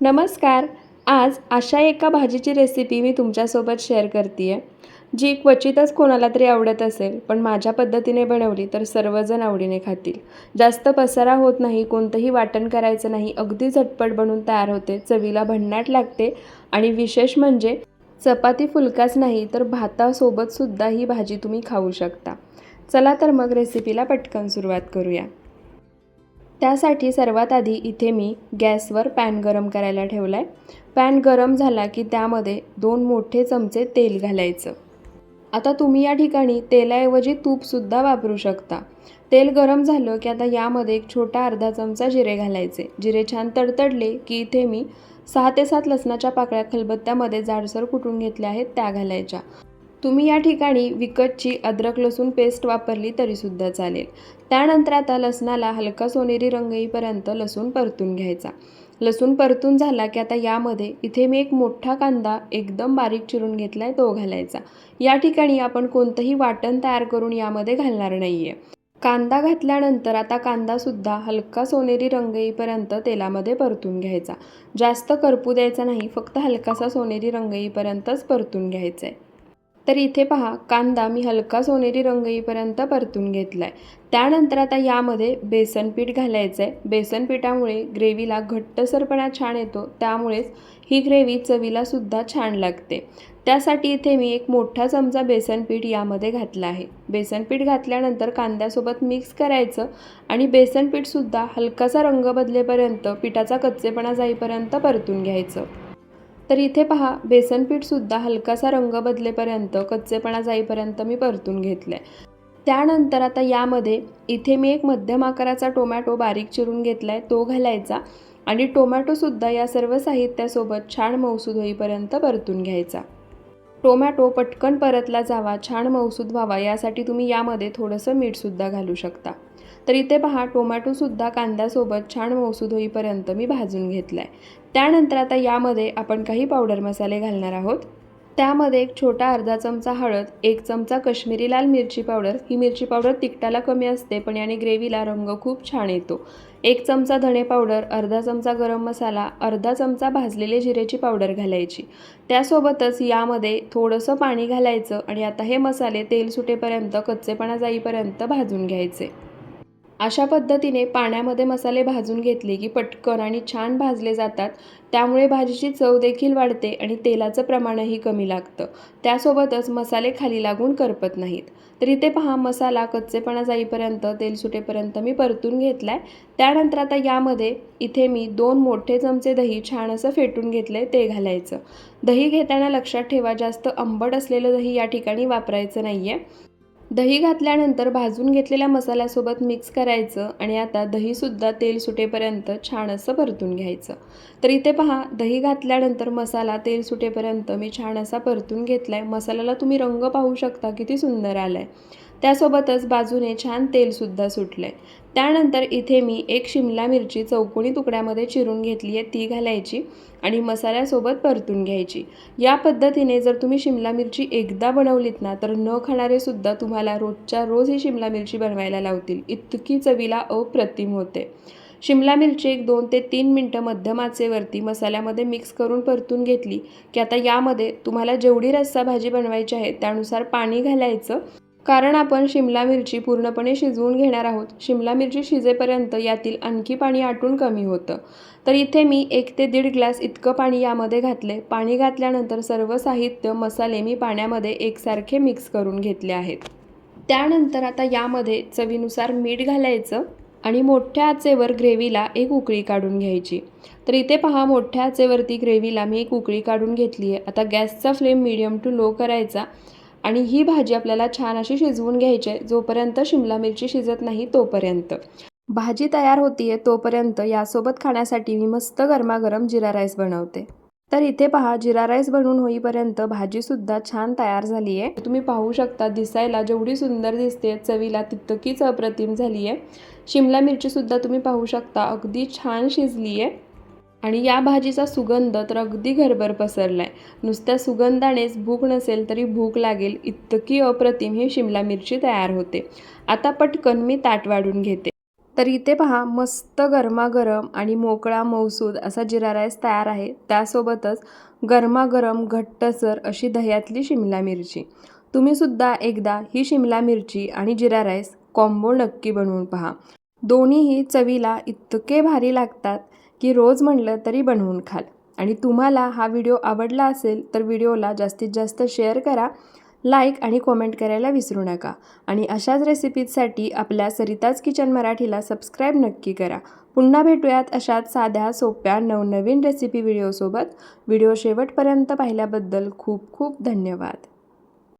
नमस्कार. आज अशा एका भाजीची रेसिपी मी तुमच्यासोबत शेअर करते आहे जी क्वचितच कोणाला तरी आवडत असेल पण माझ्या पद्धतीने बनवली तर सर्वजण आवडीने खातील. जास्त पसारा होत नाही कोणतंही वाटण करायचं नाही अगदी झटपट बनून तयार होते चवीला भन्नाट लागते आणि विशेष म्हणजे चपाती फुलकाच नाही तर भातासोबतसुद्धा ही भाजी तुम्ही खाऊ शकता. चला तर मग रेसिपीला पटकन सुरुवात करूया. त्यासाठी सर्वात आधी इथे मी गॅसवर पॅन गरम करायला ठेवला आहे पॅन गरम झाला की त्यामध्ये दोन मोठे चमचे तेल घालायचं. आता तुम्ही या ठिकाणी तेलाऐवजी तूपसुद्धा वापरू शकता. तेल गरम झालं की आता यामध्ये एक छोटा अर्धा चमचा जिरे घालायचे. जिरे छान तडतडले की इथे मी सहा ते सात लसणाच्या पाकळ्या खलबत्त्यामध्ये जाडसर कुटून घेतल्या आहेत त्या घालायच्या. तुम्ही या ठिकाणी विकतची अद्रक लसूण पेस्ट वापरली तरीसुद्धा चालेल. त्यानंतर आता लसणाला हलका सोनेरी रंग येईपर्यंत लसूण परतून घ्यायचा. लसूण परतून झाला की आता यामध्ये इथे मी एक मोठा कांदा एकदम बारीक चिरून घेतला आहे तो घालायचा. या ठिकाणी आपण कोणतंही वाटण तयार करून यामध्ये घालणार नाही आहे कांदा घातल्यानंतर आता कांदासुद्धा हलका सोनेरी रंग येईपर्यंत तेलामध्ये परतून घ्यायचा. जास्त करपू द्यायचा नाही फक्त हलकासा सोनेरी रंग येईपर्यंतच परतून घ्यायचा आहे तर इथे पहा कांदा मी हलका सोनेरी रंग येईपर्यंत परतून घेतला आहे त्यानंतर आता यामध्ये बेसन पीठ घालायचं आहे बेसन पिठामुळे ग्रेव्हीला घट्टसरपणा छान येतो. त्यामुळेच ही ग्रेव्ही चवीलासुद्धा छान लागते. त्यासाठी इथे मी एक मोठा चमचा बेसन पीठ यामध्ये घातला आहे. बेसन पीठ घातल्यानंतर कांद्यासोबत मिक्स करायचं आणि बेसन पीठसुद्धा हलकासा रंग बदलेपर्यंत पिठाचा कच्चेपणा जाईपर्यंत परतून घ्यायचं. तर इथे पहा बेसन पीठसुद्धा हलकासा रंग बदलेपर्यंत कच्चेपणा जाईपर्यंत मी परतून घेतलं आहे त्यानंतर आता यामध्ये इथे मी एक मध्यम आकाराचा टोमॅटो बारीक चिरून घेतला आहे तो घालायचा आणि टोमॅटोसुद्धा या सर्व साहित्यासोबत छान मौसूद होईपर्यंत परतून घ्यायचा. टोमॅटो पटकन परतला जावा छान मौसूद व्हावा यासाठी तुम्ही यामध्ये थोडंसं मीठसुद्धा घालू शकता. तर इथे पहा टोमॅटोसुद्धा कांद्यासोबत छान मौसूद होईपर्यंत मी भाजून घेतला आहे त्यानंतर आता यामध्ये आपण काही पावडर मसाले घालणार आहोत. त्यामध्ये एक छोटा अर्धा चमचा हळद एक चमचा कश्मीरी लाल मिरची पावडर ही मिरची पावडर तिखटाला कमी असते पण याने ग्रेव्हीला रंग खूप छान येतो. एक चमचा धणे पावडर अर्धा चमचा गरम मसाला अर्धा चमचा भाजलेले जिरेची पावडर घालायची. त्यासोबतच यामध्ये थोडंसं पाणी घालायचं आणि आता हे मसाले तेल सुटेपर्यंत कच्चेपणा जाईपर्यंत भाजून घ्यायचे. अशा पद्धतीने पाण्यामध्ये मसाले भाजून घेतले की पटकन आणि छान भाजले जातात. त्यामुळे भाजीची चव देखील वाढते आणि तेलाचं प्रमाणही कमी लागतं. त्यासोबतच मसाले खाली लागून करपत नाहीत. तर इथे पहा मसाला कच्चेपणा जाईपर्यंत तेल सुटेपर्यंत मी परतून घेतला आहे त्यानंतर आता यामध्ये इथे मी दोन मोठे चमचे दही छान असं फेटून घेतलं आहे ते घालायचं. दही घेताना लक्षात ठेवा जास्त आंबट असलेलं दही या ठिकाणी वापरायचं नाही आहे दही घातल्यानंतर भाजून घेतलेल्या मसाल्यासोबत मिक्स करायचं आणि आता दहीसुद्धा तेल सुटेपर्यंत छान असं परतून घ्यायचं. तर इथे पहा दही घातल्यानंतर मसाला तेल सुटेपर्यंत मी छान असा परतून घेतला आहे मसाल्याला तुम्ही रंग पाहू शकता किती सुंदर आला आहे त्यासोबतच बाजूने छान तेलसुद्धा सुटलं आहे त्यानंतर इथे मी एक शिमला मिरची चौकोनी तुकड्यामध्ये चिरून घेतली आहे ती घालायची आणि मसाल्यासोबत परतून घ्यायची. या पद्धतीने जर तुम्ही शिमला मिरची एकदा बनवलीत ना तर न खाणारेसुद्धा तुम्हाला रोजच्या रोज ही शिमला मिरची बनवायला लावतील. इतकी चवीला अप्रतिम होते. शिमला मिरची एक दोन ते तीन मिनटं मध्यम आचेवरती मसाल्यामध्ये मिक्स करून परतून घेतली की आता यामध्ये तुम्हाला जेवढी रस्सा भाजी बनवायची आहे त्यानुसार पाणी घालायचं कारण आपण शिमला मिरची पूर्णपणे शिजवून घेणार आहोत. शिमला मिरची शिजेपर्यंत यातील आणखी पाणी आटून कमी होतं. तर इथे मी एक ते दीड ग्लास इतकं पाणी यामध्ये घातले. पाणी घातल्यानंतर सर्व साहित्य मसाले मी पाण्यामध्ये एकसारखे मिक्स करून घेतले आहेत. त्यानंतर आता यामध्ये चवीनुसार मीठ घालायचं आणि मोठ्या आचेवर ग्रेव्हीला एक उकळी काढून घ्यायची. तर इथे पहा मोठ्या आचेवरती ग्रेव्हीला मी एक उकळी काढून घेतली आहे आता गॅसचा फ्लेम मिडियम टू लो करायचा. आणि ही भाजी आपल्याला छान अशी शिजवून घ्यायची आहे जोपर्यंत शिमला मिरची शिजत नाही तोपर्यंत. भाजी तयार होतीये तोपर्यंत यासोबत खाण्यासाठी मी मस्त गरमागरम जिरा राईस बनवते. तर इथे पहा जिरा राईस बनवून होईपर्यंत भाजीसुद्धा छान तयार झाली आहे तुम्ही पाहू शकता दिसायला जेवढी सुंदर दिसते चवीला तितकीच अप्रतिम झाली आहे शिमला मिरचीसुद्धा तुम्ही पाहू शकता अगदी छान शिजली आहे आणि या भाजीचा सुगंध तर अगदी घरभर पसरला आहे नुसत्या सुगंधानेच भूक नसेल तरी भूक लागेल इतकी अप्रतिम ही शिमला मिरची तयार होते. आता पटकन मी ताट वाढून घेते. तर इथे पहा मस्त गरमागरम आणि मोकळा मौसूद असा जिरा राईस तयार आहे. त्यासोबतच गरमागरम घट्टसर अशी दह्यातली शिमला मिरची. तुम्हीसुद्धा एकदा ही शिमला मिरची आणि जिरा राईस कॉम्बो नक्की बनवून पहा. दोन्हीही चवीला इतके भारी लागतात. की रोज म्हणलं तरी बनवून खाल. आणि तुम्हाला हा व्हिडिओ आवडला असेल तर व्हिडिओला जास्तीत जास्त शेअर करा लाईक आणि कॉमेंट करायला विसरू नका. आणि अशाच रेसिपीजसाठी आपल्या सरिताज किचन मराठीला सबस्क्राईब नक्की करा. पुन्हा भेटूयात अशाच साध्या सोप्या नवनवीन रेसिपी व्हिडिओसोबत. व्हिडिओ शेवटपर्यंत पाहिल्याबद्दल खूप खूप धन्यवाद.